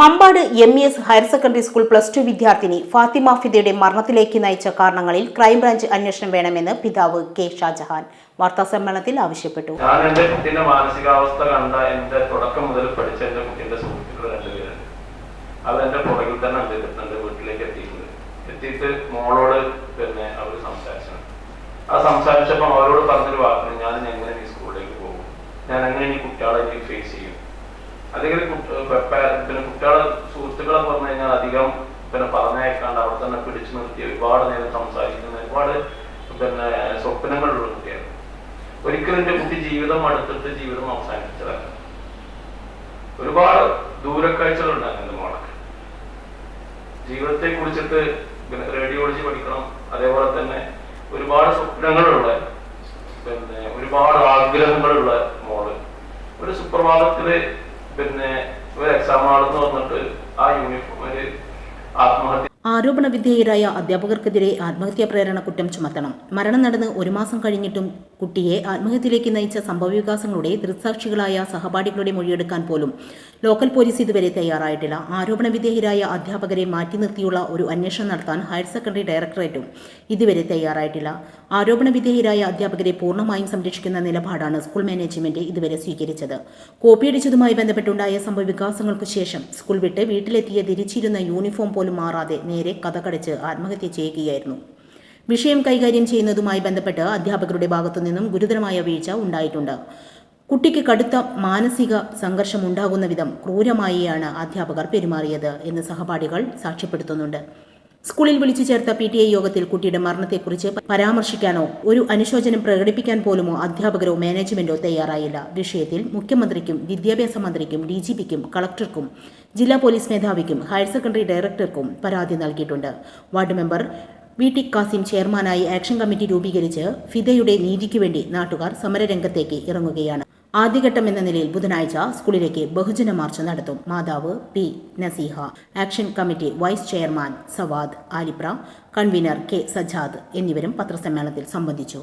Mambad M E S higher secondary school plus two വിദ്യാർത്ഥിനി ഫാത്തിമ ഫിദയുടെ മരണത്തിലേക്ക് നയിച്ച കാരണങ്ങളിൽ ക്രൈംബ്രാഞ്ച് അന്വേഷണം വേണമെന്ന് പിതാവ് കെ ഷാജഹാൻ. വാർത്താ സമ്മേളനത്തിൽ ആവശ്യപ്പെട്ടു. ഞാൻ മാനസികാവസ്ഥ കണ്ട എന്റെ തുടക്കം മുതൽ പഠിച്ച എന്റെ കുട്ടിന്റെ സുഹൃത്തുക്കൾ രണ്ടുപേരാണ്. അത് എന്റെ പുറകിൽ തന്നെ എന്റെ വീട്ടിലേക്ക് എത്തിയിട്ടുണ്ട്. എത്തിയിട്ട് മോളോട് പിന്നെ അവർ സംസാരിച്ചു. ആ സംസാരിച്ചപ്പോൾ അവരോട് പറഞ്ഞൊരു വാക്കിന് ഞാൻ എങ്ങനെ ഈ സ്കൂളിലേക്ക് പോകും? ഞാൻ എങ്ങനെ ഈ കുട്ടികളെ ഫേസ് ചെയ്യും? അല്ലെങ്കിൽ പിന്നെ കുട്ടികളെ സുഹൃത്തുക്കളെ പറഞ്ഞു കഴിഞ്ഞാൽ അധികം പിന്നെ പറഞ്ഞയക്കാണ്ട് അവിടെ തന്നെ പിടിച്ചു നിർത്തി ഒരുപാട് നേരം സംസാരിക്കുന്ന ഒരുപാട് പിന്നെ സ്വപ്നങ്ങളുള്ള കുട്ടിയാണ് ഒരിക്കലും എന്റെ കുട്ടി ജീവിതം അടുത്തിട്ട് ജീവിതം അവസാനിപ്പിച്ചതല്ല. ഒരുപാട് ദൂരക്കാഴ്ചകളുണ്ടായിരുന്നു എന്റെ മോളൊക്കെ ജീവിതത്തെ കുറിച്ചിട്ട് പിന്നെ റേഡിയോളജി പഠിക്കണം അതേപോലെ തന്നെ ഒരുപാട് സ്വപ്നങ്ങളുള്ള പിന്നെ ഒരുപാട് ആഗ്രഹങ്ങളുള്ള മോൾ. ഒരു സുപ്രഭാതത്തിൽ പിന്നെ ഒരു എക്സാം ആണെന്ന് വന്നിട്ട് ആ യൂണിഫോം ഒരു ആത്മഹത്യ ആരോപണ വിധേയരായ അധ്യാപകർക്കെതിരെ ആത്മഹത്യാ പ്രേരണ കുറ്റം ചുമത്തണം. മരണം നടന്ന് ഒരു മാസം കഴിഞ്ഞിട്ടും കുട്ടിയെ ആത്മഹത്യയിലേക്ക് നയിച്ച സംഭവവികാസങ്ങളുടെ ദൃക്സാക്ഷികളായ സഹപാഠികളുടെ മൊഴിയെടുക്കാൻ പോലും ലോക്കൽ പോലീസ് ഇതുവരെ തയ്യാറായിട്ടില്ല. ആരോപണ വിധേയരായ അധ്യാപകരെ മാറ്റി നിർത്തിയുള്ള ഒരു അന്വേഷണം നടത്താൻ ഹയർ സെക്കൻഡറി ഡയറക്ടറേറ്റും ഇതുവരെ തയ്യാറായിട്ടില്ല. ആരോപണ വിധേയരായ അധ്യാപകരെ പൂർണമായും സംരക്ഷിക്കുന്ന നിലപാടാണ് സ്കൂൾ മാനേജ്മെന്റ് ഇതുവരെ സ്വീകരിച്ചത്. കോപ്പിയടിച്ചതുമായി ബന്ധപ്പെട്ടുണ്ടായ സംഭവവികാസങ്ങൾക്കു ശേഷം സ്കൂൾ വിട്ട് വീട്ടിലെത്തിയ തിരിച്ചിരുന്ന യൂണിഫോം പോലും മാറാതെ നേരെ കഥകടച്ച് ആത്മഹത്യ ചെയ്യുകയായിരുന്നു. വിഷയം കൈകാര്യം ചെയ്യുന്നതുമായി ബന്ധപ്പെട്ട് അധ്യാപകരുടെ ഭാഗത്തു നിന്നും ഗുരുതരമായ വീഴ്ച ഉണ്ടായിട്ടുണ്ട്. കുട്ടിക്ക് കടുത്ത മാനസിക സംഘർഷം ഉണ്ടാകുന്ന വിധം ക്രൂരമായിയാണ് അധ്യാപകർ പെരുമാറിയത് എന്ന് സഹപാഠികൾ സാക്ഷ്യപ്പെടുത്തുന്നുണ്ട്. സ്കൂളിൽ വിളിച്ചു ചേർത്ത പി ടി ഐ യോഗത്തിൽ കുട്ടിയുടെ മരണത്തെക്കുറിച്ച് പരാമർശിക്കാനോ ഒരു അനുശോചനം പ്രകടിപ്പിക്കാൻ പോലുമോ അധ്യാപകരോ മാനേജ്മെന്റോ തയ്യാറായില്ല. വിഷയത്തിൽ മുഖ്യമന്ത്രിക്കും വിദ്യാഭ്യാസ മന്ത്രിക്കും ഡി ജി പിക്കും കളക്ടർക്കും ജില്ലാ പോലീസ് മേധാവിക്കും ഹയർ സെക്കൻഡറി ഡയറക്ടർക്കും പരാതി നൽകിയിട്ടുണ്ട്. Ward member V T Kasim ചെയർമാനായി ആക്ഷൻ കമ്മിറ്റി രൂപീകരിച്ച് ഫിദയുടെ നീതിക്ക് വേണ്ടി നാട്ടുകാർ സമരരംഗത്തേക്ക് ഇറങ്ങുകയാണ്. ആദ്യഘട്ടം എന്ന നിലയിൽ ബുധനാഴ്ച സ്കൂളിലേക്ക് ബഹുജന മാർച്ച് നടത്തും. മാതാവ് P Naseeha action committee vice chairman Savad Alipra convener K Sajad എന്നിവരും പത്രസമ്മേളനത്തിൽ സംബന്ധിച്ചു.